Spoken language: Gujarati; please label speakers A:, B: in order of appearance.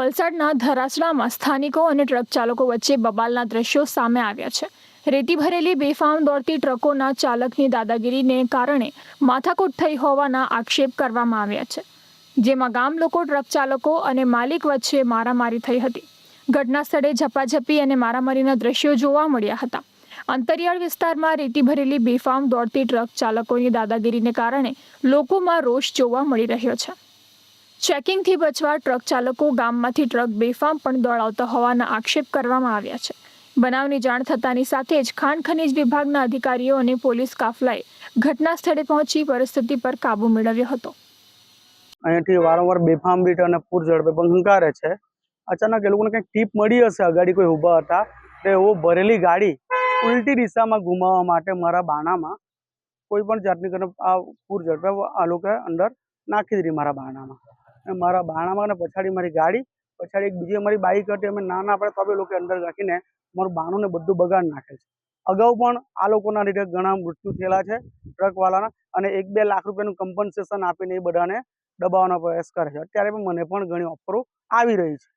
A: વલસાડના ધરાસડામાં સ્થાનિકો અને ટ્રક ચાલકો વચ્ચે બબાલના દ્રશ્યો સામે આવ્યા છે. રેતી ભરેલી બેફામ દોડતી ટ્રકોના ચાલકની દાદાગીરીને કારણે માથાકૂટ થઈ હોવાના આક્ષેપ કરવામાં આવ્યા છે. જેમાં ગામ લોકો, ટ્રક ચાલકો અને માલિક વચ્ચે મારામારી થઈ હતી. ઘટના સ્થળે ઝપાઝપી અને મારામારીના દ્રશ્યો જોવા મળ્યા હતા. અંતરિયાળ વિસ્તારમાં રેતી ભરેલી બેફામ દોડતી ટ્રક ચાલકોની દાદાગીરીને કારણે લોકોમાં રોષ જોવા મળી રહ્યો છે. ચેકિંગથી બચવા ટ્રક ચાલકો ગામમાંથી ટ્રક બેફામ પણ દોડાવતા હોવાના આક્ષેપ કરવામાં આવ્યા છે. બનાવની જાણ થતાની સાથે જ ખાણ ખનીજ વિભાગના અધિકારીઓ અને પોલીસ કાફલાએ ઘટના સ્થળે પહોંચી પરિસ્થિતિ પર કાબુ મેળવ્યો હતો.
B: અહીંયાથી વારંવાર બેફામ બીટ અને પૂર ઝડપે પણ હંકારે છે. અચાનક એ લોકોને કંઈક ટીપ મળી હશે, અગાડી કોઈ ઊભા હતા, તો એવો ભરેલી ગાડી ઉલટી દિશામાં ગુમાવવા માટે મારા બાણામાં કોઈ પણ જાતની આ પૂર ઝડપે આ લોકોએ અંદર નાખી દીધી મારા બાણામાં. અને મારા બાણામાં અને પછાડી મારી ગાડી, પછાડી એક બીજી અમારી બાઈક હતી, અમે નાના પડે તો બી લોકો અંદર રાખીને મારું બાણું ને બધું બગાડ નાખે છે. અગાઉ પણ આ લોકોના લીધે ઘણા મૃત્યુ થયેલા છે ટ્રકવાળાના અને એક બે લાખ રૂપિયાનું કમ્પન્સેશન આપીને એ બધાને દબાવવાનો પ્રયાસ કરે છે. અત્યારે પણ મને પણ ઘણી ઓફરો આવી રહી છે.